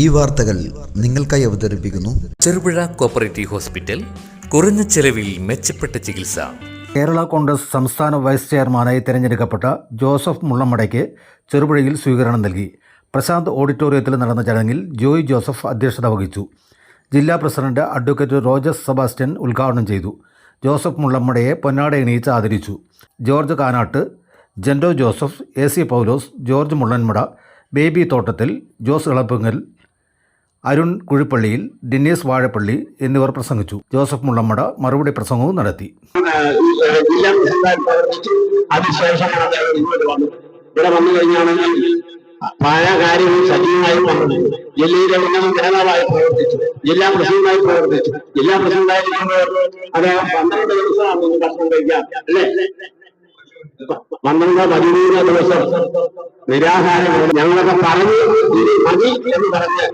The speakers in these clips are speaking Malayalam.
ഈ വാർത്തകൾ നിങ്ങൾക്കായി അവതരിപ്പിക്കുന്നു. ചെറുപുഴ കോപ്പറേറ്റീവ് ഹോസ്പിറ്റൽ കുറഞ്ഞ ചെലവിൽ മെച്ചപ്പെട്ട ചികിത്സ. കേരള കോൺഗ്രസ് സംസ്ഥാന വൈസ് ചെയർമാനായി തിരഞ്ഞെടുക്കപ്പെട്ട ജോസഫ് മുള്ളമ്മടയ്ക്ക് ചെറുപുഴയിൽ സ്വീകരണം നൽകി. പ്രശാന്ത് ഓഡിറ്റോറിയത്തിൽ നടന്ന ചടങ്ങിൽ ജോയ് ജോസഫ് അധ്യക്ഷത വഹിച്ചു. ജില്ലാ പ്രസിഡന്റ് അഡ്വക്കേറ്റ് റോജസ് സെബാസ്റ്റ്യൻ ഉദ്ഘാടനം ചെയ്തു. ജോസഫ് മുള്ളമ്മടയെ പൊന്നാട എണീച്ച് ആദരിച്ചു. George Kanattu gentoo Joseph A C Paulose George Mullanmada Baby Thottathil Jose Elappungal Arun കുഴിപ്പള്ളിയിൽ ഡിന്നീസ് Vazhappally എന്നിവർ പ്രസംഗിച്ചു. ജോസഫ് മുള്ളമ്മട മറുപടി പ്രസംഗവും നടത്തി. അദ്ദേഹം ഇങ്ങോട്ട് വന്നത് ഇവിടെ വന്നു കഴിഞ്ഞാണെങ്കിൽ പല കാര്യങ്ങൾ സജീവമായി വന്നത് ജില്ലയിലെ ഉന്നത നേതാവായി പ്രവർത്തിച്ചു. ജില്ലാ പ്രസിഡന്റായി പ്രവർത്തിച്ചു. ജില്ലാ പ്രസിഡന്റായി അത് പന്ത്രണ്ട് ദിവസമാണ് ഭക്ഷണം കഴിക്കാം അല്ലേ? പന്ത്രണ്ട് പതിമൂന്ന് ദിവസം നിരാഹാരം ഞങ്ങളൊക്കെ പറഞ്ഞു മതി എന്ന് പറഞ്ഞ്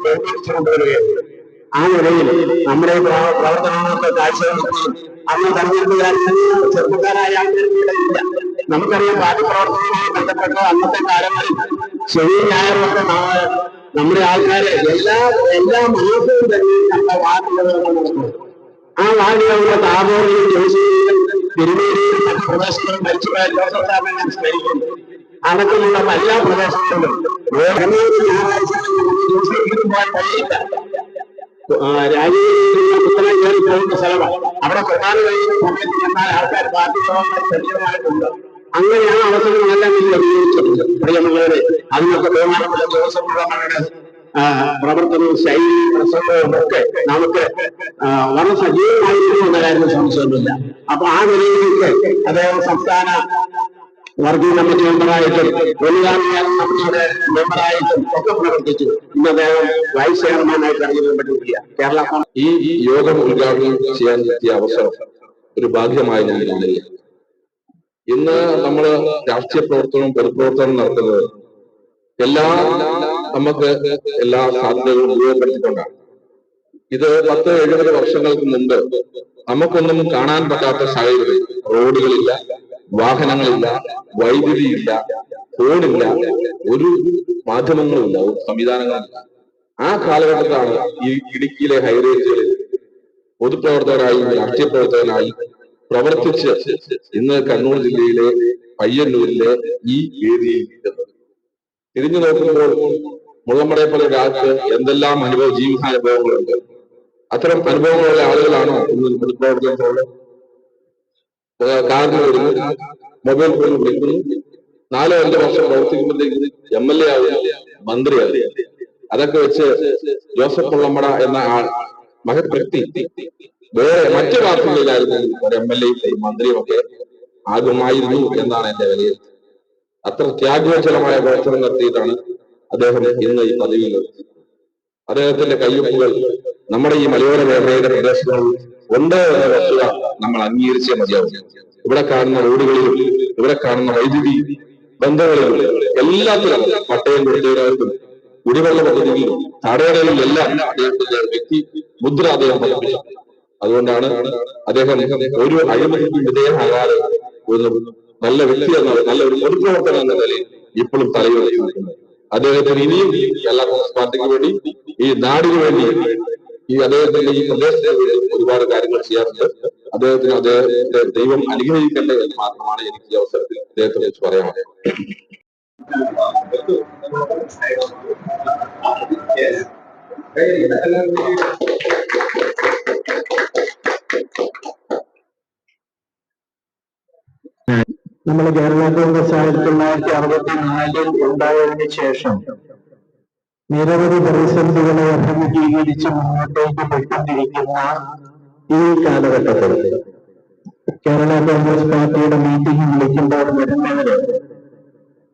കൊണ്ടുവരികയാണ് ആ നിലയിൽ നമ്മുടെ പ്രവർത്തനങ്ങളൊക്കെ കാഴ്ചവെക്കുകയും അന്ന് തെരഞ്ഞെടുപ്പുകാരൻ ചെറുപ്പക്കാരായ ആൾക്കാർക്ക് ഇവിടെ ഇല്ല. നമുക്കറിയാം പാർട്ടി പ്രവർത്തനവുമായി ബന്ധപ്പെട്ട അന്നത്തെ കാലങ്ങളിൽ ശനി ഞായറൊക്കെ നമ്മുടെ ആൾക്കാരെ എല്ലാ എല്ലാ മാസവും തന്നെ നമ്മുടെ വാർത്തകൾ നടക്കുന്നത് ആ വാർഡുകളിലെ താപോറിയും ജോസിയും അടക്കമുള്ള എല്ലാ പ്രദേശങ്ങളിലും പോകാൻ കഴിയില്ല. കയറി പോകുന്ന സ്ഥലമാണ്. അവിടെ പ്രധാന കഴിയുന്ന സമയത്ത് ചെന്നാൽ ആൾക്കാർ പാർട്ടി യോഗങ്ങൾ സജീവമായിട്ടുണ്ട്. അങ്ങനെ ആ അവസരങ്ങളെല്ലാം ഇതിൽ ഉപയോഗിച്ചിട്ടുണ്ട് പ്രിയമുള്ളവരെ അതിനൊക്കെ മുള്ളമ്മയുടെ ആ, പ്രവർത്തനവും ശൈലിയും പ്രസംഗവും ഒക്കെ നമുക്ക് വളരെ സജീവമായിരുന്നു എന്ന കാര്യം സംശയമൊന്നുമില്ല അപ്പൊ ആ നിലയിലേക്ക് അദ്ദേഹം സംസ്ഥാന വർഗീയ കമ്മിറ്റി മെമ്പറായിട്ടും വലുതാമിയ കമ്മിറ്റിയുടെ മെമ്പറായിട്ടും ഒക്കെ പ്രവർത്തിച്ചു. ഇന്ന് അദ്ദേഹം വൈസ് ചെയർമാനായി തെരഞ്ഞെടുക്കപ്പെട്ടിരിക്കുക കേരള ഈ യോഗം ഉദ്ഘാടനം ചെയ്യാൻ പറ്റിയ അവസരം ഒരു ഭാഗ്യമായി ഞാൻ ഇന്ന് നമ്മൾ രാഷ്ട്രീയ പ്രവർത്തനവും പൊതുപ്രവർത്തനവും നടത്തുന്നത് എല്ലാ നമുക്ക് എല്ലാ സാധ്യതകളും ഉപയോഗപ്പെടുത്തിക്കൊണ്ടാണ്. ഇത് പത്ത് എഴുപത് വർഷങ്ങൾക്ക് മുമ്പ് നമുക്കൊന്നും കാണാൻ പറ്റാത്ത സാഹചര്യം റോഡുകളില്ല വാഹനങ്ങളില്ല വൈദ്യുതിയില്ല ഫോണില്ല ഒരു മാധ്യമങ്ങളുമില്ല ഒരു സംവിധാനങ്ങളില്ല ആ കാലഘട്ടത്തിലാണ് ഈ ഇടുക്കിയിലെ ഹൈറേഞ്ചുകളിൽ പൊതുപ്രവർത്തകരായി രാഷ്ട്രീയ പ്രവർത്തകനായി പ്രവർത്തിച്ച് ഇന്ന് കണ്ണൂർ ജില്ലയിലെ പയ്യന്നൂരിലെ ഈ വേദിയിൽ തിരിഞ്ഞു നോക്കുമ്പോൾ മുള്ളമ്മടെ പോലെ ഒരാൾക്ക് എന്തെല്ലാം അനുഭവ ജീവിതാനുഭവങ്ങളുണ്ട് അത്തരം അനുഭവങ്ങളുള്ള ആളുകളാണോ ഇന്ന് വരുന്നു മൊബൈൽ ഫോണിൽ വിളിക്കുന്നു. നാലോ അഞ്ചോ വർഷം പ്രവർത്തിക്കുമ്പോഴത്തേക്ക് എം എൽ എ മന്ത്രി മന്ത്രിയാവുന്നു അതൊക്കെ വെച്ച് ജോസഫ് പുള്ളമ്മട എന്ന ആൾ മഹത് വ്യക്തി വേറെ മറ്റു പാർട്ടികളിലായിരുന്നു ഒരു എം എൽ എയും മന്ത്രിയും ഒക്കെ ആകുമായിരുന്നു എന്നാണ് എന്റെ വിലയിരുത്തൽ. അത്ര ത്യാഗോചലമായ പ്രവർത്തനം നടത്തിയിട്ടാണ് അദ്ദേഹം ഇന്ന് ഈ എത്തിയത്. അദ്ദേഹത്തിന്റെ കയ്യൊപ്പുകൾ നമ്മുടെ ഈ മലയോര മേഖലയുടെ പ്രദേശങ്ങളിൽ ഉണ്ട് എന്ന വസ്തുത നമ്മൾ അംഗീകരിച്ചേ മതിയാവും. ഇവിടെ കാണുന്ന റോഡുകളിലും ഇവിടെ കാണുന്ന വൈദ്യുതി ബന്ധങ്ങളിലും എല്ലാത്തിലും പട്ടയം കൊടുത്തവർക്കും കുടിവെള്ള പദ്ധതിയിലും തടയടയിലും എല്ലാം അദ്ദേഹത്തിന്റെ വ്യക്തി മുദ്ര അദ്ദേഹം അതുകൊണ്ടാണ് അദ്ദേഹം ഒരു അഴിമതിക്കും വിധേയമാകാതെ നല്ല വ്യക്തി എന്ന നല്ല ഒരു പൊതുപ്രവർത്തനം എന്ന നിലയിൽ ഇപ്പോഴും നിൽക്കുന്നത്. അദ്ദേഹത്തിന് ഇനിയും കേരള കോൺഗ്രസ് പാർട്ടിക്ക് വേണ്ടി ഈ നാടിന് വേണ്ടി ഈ അദ്ദേഹത്തിന്റെ ഈ പ്രദേശത്തിന് വേണ്ടി ഒരുപാട് കാര്യങ്ങൾ ചെയ്യാറുണ്ട്. അദ്ദേഹത്തിന് അദ്ദേഹത്തെ ദൈവം അനുഗ്രഹിക്കട്ടെ എന്ന് മാത്രമാണ് എനിക്ക് ഈ അവസരത്തിൽ അദ്ദേഹത്തെ കുറിച്ച് പറയാനുള്ളത്. നമ്മൾ കേരള കോൺഗ്രസ് ആയിരത്തി തൊള്ളായിരത്തി അറുപത്തി നാലിൽ ഉണ്ടായതിനു ശേഷം നിരവധി പ്രതിസന്ധികളെ അഭിമുഖീകരിച്ച് മുന്നോട്ടേക്ക് പെട്ടിരിക്കുന്ന ഈ കാലഘട്ടത്തിൽ കേരള കോൺഗ്രസ് പാർട്ടിയുടെ മീറ്റിംഗ് വിളിക്കുമ്പോൾ വരുന്നവര്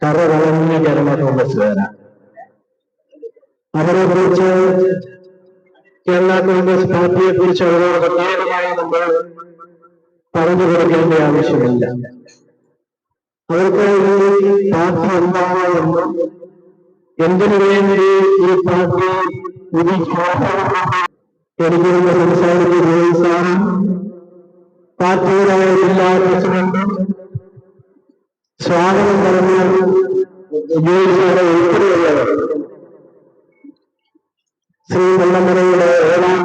കറ കളഞ്ഞ കേരള കോൺഗ്രസ്സുകാരാണ് അവരെ കുറിച്ച് കേരള കോൺഗ്രസ് പാർട്ടിയെ കുറിച്ച് അവരോട് പ്രത്യേകമായി നമ്മൾ പറഞ്ഞു കൊടുക്കേണ്ട ആവശ്യമില്ല. അവർക്ക് എന്താണ് എന്നും എന്തിനു വേണ്ടി ഈ എനിക്കിരുന്ന് സംസാരിക്കുന്ന പാർട്ടിയുടെ ജില്ലാ പ്രസിഡന്റും സ്വാഗതം പറഞ്ഞ ജോലി സാറെ ശ്രീ വെള്ളമലയുടെ ഏഴാം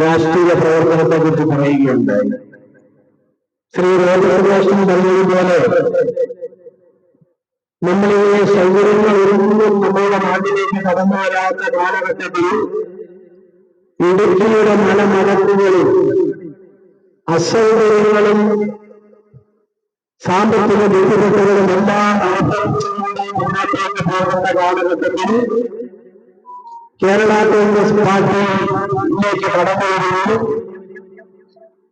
രാഷ്ട്രീയ പ്രവർത്തനത്തെ കുറിച്ച് പറയുകയുണ്ടായി. ശ്രീ രോഗപ്രകാശൻ പറഞ്ഞതുപോലെ നമ്മളീ സൗകര്യങ്ങളൊന്നും നമ്മുടെ നാട്ടിലേക്ക് കടന്നു വരാത്ത കാലഘട്ടത്തിൽ ഇടുക്കിയുടെ മലമടക്കുകളിൽ അസൗകര്യങ്ങളും സാമ്പത്തിക ബുദ്ധിമുട്ടുകളും എല്ലാം മുന്നോട്ടേക്ക് പോകുന്ന കാലഘട്ടത്തിൽ കേരള കോൺഗ്രസ് പാർട്ടിയിലേക്ക് കടന്നു വരുന്നു.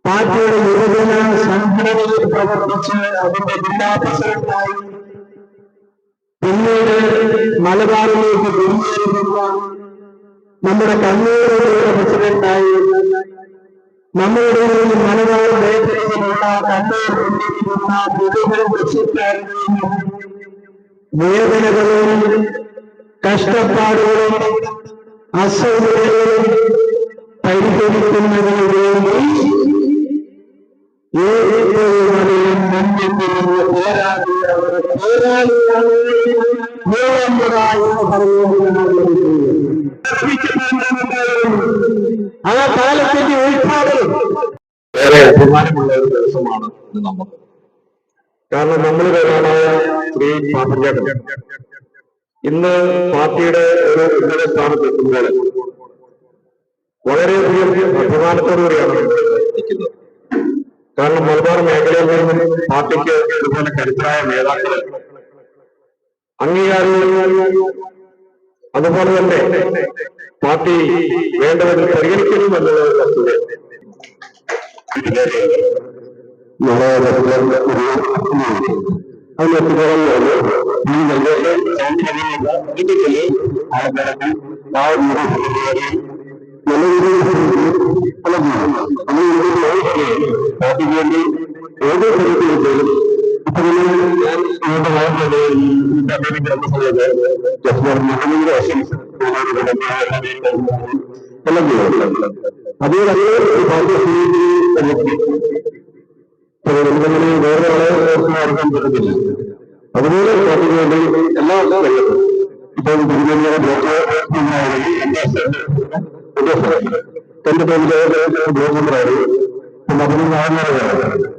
പാർട്ടിയുടെ യുവജന സംഘടനയിൽ പ്രവർത്തിച്ച് അതിന്റെ ജില്ലാ പ്രസിഡന്റായി പിന്നീട് മലബാറിലേക്ക് കുടിയേറുന്ന നമ്മുടെ കണ്ണൂരിലെ പ്രസിഡന്റായി നമ്മളുടെ മലബാർ മേഖലയിലുള്ള കണ്ണൂർ വേദനകളും കഷ്ടപ്പാടുകളും അസൗകര്യങ്ങളും പരിഹരിക്കുന്നതിന് വേണ്ടി ആ കാലത്തിന്റെ ഏറെ അഭിമാനമുള്ള ഒരു ദിവസമാണ് ഇന്ന് നമുക്ക് കാരണം നമ്മൾ പേരാണ് ശ്രീ പാപ്പഞ്ചേട്ടൻ ഇന്ന് പാർട്ടിയുടെ ഒരു ഉന്നത സ്ഥാനത്ത് എത്തുമ്പോൾ വളരെയധികം അഭിമാനത്തോടുകൂടിയാണ് നിൽക്കുന്നത് കാരണം മലബാർ മേഖലയിൽ നിന്നും പാർട്ടിക്ക് ഇതുപോലെ കരുത്തരായ നേതാക്കളെ അംഗീകാരവും അതുപോലെ തന്നെ പാർട്ടി വേണ്ടവരിൽ പരിഗണിക്കുന്നു എന്നുള്ള ഒരു വസ്തുത വേണ്ടി ഏതോ തരത്തിലും ഞാൻ ഇവിടെ വളർന്നത് ജസ്മർ മുഹമ്മദ് ആശംസ എല്ലാം അതുപോലെ പാർട്ടി നമ്മുടെ വേറെ ആളെ ഓർക്കാൻ പറ്റത്തില്ല അതുപോലെ പാർട്ടിക്ക് വേണ്ടി എല്ലാ രംഗത്തും ഇപ്പോൾ തിരുവനന്തപുരം ബ്ലോക്ക് എന്റെ പേരിൽ ബ്ലോക്ക് മെമ്പറായി പിന്നെ അതിന് നാളെ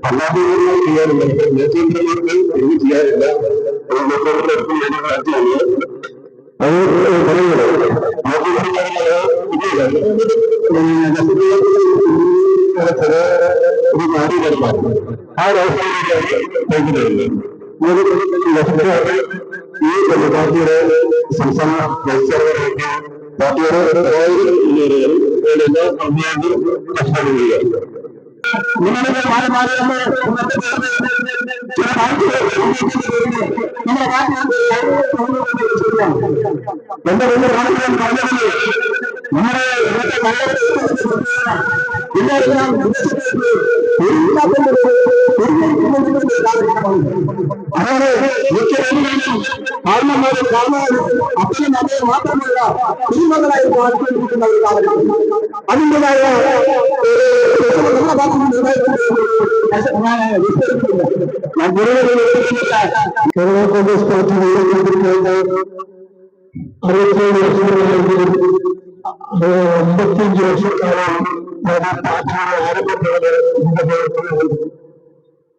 അല്ലാതെ ചെയ്യാറില്ല നേതൃത്വങ്ങൾക്ക് എനിക്ക് ചെയ്യാറില്ല അത് പറയുന്നത് ഒരു കാര്യകരമാണ് ആ രാഷ്ട്രീയ ഈ പാർട്ടിയുടെ സംസ്ഥാന വൈസ് ചെയർമാനായിട്ട് പാർട്ടിയുടെ എല്ലാ അഭിയാനും കഷ്ടപ്പെടുകയാണ് നിങ്ങളുടെ എന്റെ വലിയ കാലത്തിൽ പറഞ്ഞത് നമ്മുടെ ഇന്നത്തെ ഇതെല്ലാം അങ്ങനെ കാരണന്മാരെ ಕಾರಣ ಮಾಡಿ ಕಾರಣ ಅಪ್ಪನ ಮನೆ ಮಾತ್ರವಲ್ಲ ಈ ಮೊದಲಾಯಿತು ಅನ್ಕೊಂಡಿದ್ದಾರೆ ಅದರಿಂದಾಗಿ ಕೇರಳ ಕಾಂಗ್ರೆಸ್ ಪಾರ್ಟಿ ಅರವತ್ತೇಳು ವರ್ಷಗಳ ಒಂಬತ್ತೈದು ವರ್ಷ ಕಾಲ ಪಾರ್ಟಿಯ ಆರೋಪ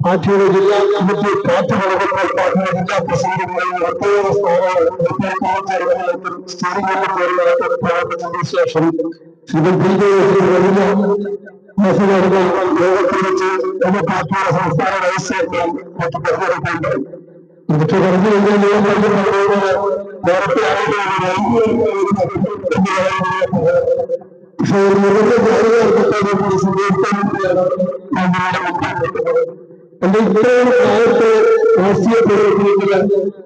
കോൺഗ്രസ് പാർട്ടിയുടെ ജില്ലാ സെക്രട്ടറി തുടങ്ങി പാർട്ടിയുടെ ജില്ലാ കമ്മിറ്റി പാർട്ടി നടക്കുമ്പോൾ പാർട്ടിയുടെ ജില്ലാ പ്രസിഡന്റുമായി ഒട്ടേറെ സ്ഥാനങ്ങളിൽ ശേഷം ശ്രീ വലിയ നടന്ന യോഗത്തിൽ വെച്ച് എന്റെ പാർട്ടിയുടെ സംസ്ഥാന വൈസ് ചെയർമാൻ മറ്റു തെരഞ്ഞെടുപ്പുണ്ട് ഇതൊക്കെ പറഞ്ഞു കഴിഞ്ഞാൽ ഞാൻ പറഞ്ഞ നേരത്തെ പക്ഷേ ഒരു നിർബന്ധ ജാതികാർക്കൊക്കെ സ്വീകരിക്കാൻ എന്റെ ഇത്രയും കാലത്ത് രാഷ്ട്രീയ പ്രവർത്തനത്തിൽ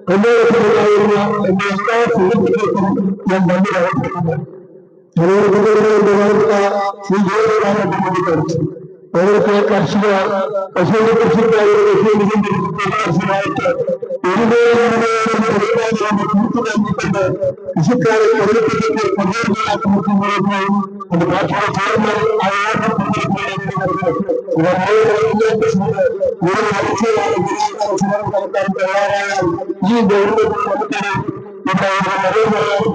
എന്നോടൊപ്പം ഉണ്ടായിരുന്ന എന്റെ എല്ലാ സുഹൃത്തുക്കൾക്കും ഞാൻ നന്ദി രേഖപ്പെടുത്തുന്നു അതോടൊപ്പം എന്റെ വാർത്ത ശ്രീ ജോലിയാണ് പഠിച്ചു അവർക്ക് കർഷക കർഷക കൃഷിക്കാരുടെ കർഷകരായിട്ട് കൃഷിക്കാരെ കൊല്ലിപ്പിച്ചിട്ട് കൊണ്ടുവരുന്നതാക്കും അത് ഭാഷയുടെ ചോർന്നാൽ ഈ ഗവൺമെന്റ് നമുക്കറിയാം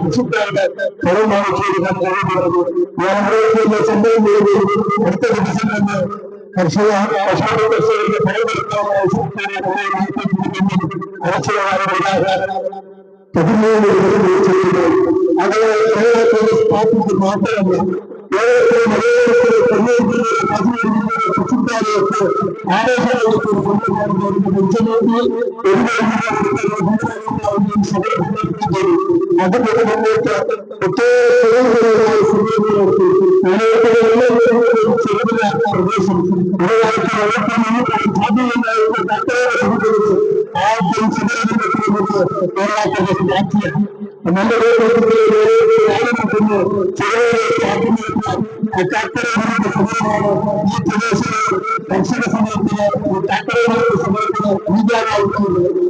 കൃഷിക്കാരുടെ പണം വാങ്ങിച്ചിരിക്കാൻ കഴിയുന്നത് ഞാൻ ഇവിടെ സംഭവം അടുത്ത ദിവസം തന്നെ കർഷക കർഷക കർഷകരുടെ പതിമൂന്ന് അത് കേരളത്തിലെ സ്ഥാപിച്ച് മാത്രമല്ല ఏదైతే మరో సమూహంలో పదిహేను కుటుంబాలు యొక్క ఆరోగ్యాలు ప్రదేశం ట్రాక్టర్ సమర్పణ ఈ ట్రాక్టర్ సమర్పణ ఈ జాగా ఉంటుంది